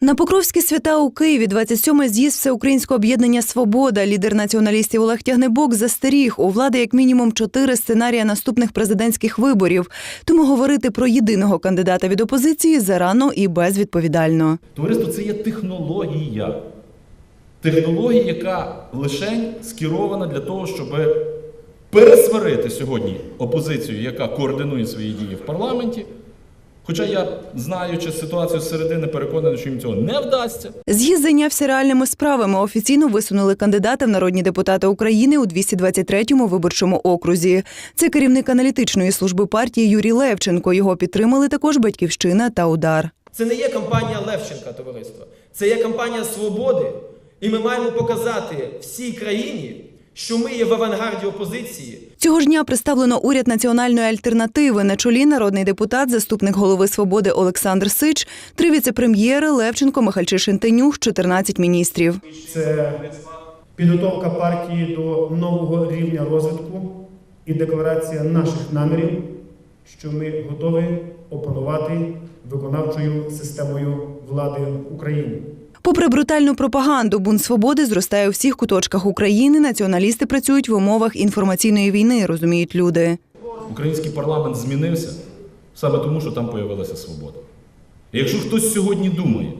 На Покровські свята у Києві 27-й з'їзд Всеукраїнського об'єднання Свобода. Лідер націоналістів Олег Тягнебок застеріг у влади як мінімум чотири сценарії наступних президентських виборів. Тому говорити про єдиного кандидата від опозиції зарано і безвідповідально. Товариство це є технологія. Технологія, яка лише скерована для того, щоб пересварити сьогодні опозицію, яка координує свої дії в парламенті. Хоча я, знаючи ситуацію зсередини, переконаний, що їм цього не вдасться. З'їзд зайнявся реальними справами. Офіційно висунули кандидата в народні депутати України у 223-му виборчому окрузі. Це керівник аналітичної служби партії Юрій Левченко. Його підтримали також батьківщина та удар. Це не є кампанія Левченка, товариство. Це є кампанія свободи. І ми маємо показати всій країні, що ми є в авангарді опозиції. Цього ж дня представлено уряд національної альтернативи. На чолі народний депутат, заступник голови свободи Олександр Сич, три віцепрем'єри Левченко, Михальчишин Тенюх, 14 міністрів. Це підготовка партії до нового рівня розвитку і декларація наших намірів, що ми готові опанувати виконавчою системою влади в Україні. Попри брутальну пропаганду, бунт свободи зростає у всіх куточках України. Націоналісти працюють в умовах інформаційної війни, розуміють люди. Український парламент змінився саме тому, що там появилася свобода. Якщо хтось сьогодні думає,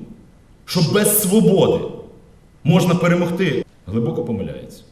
що без свободи можна перемогти, глибоко помиляється.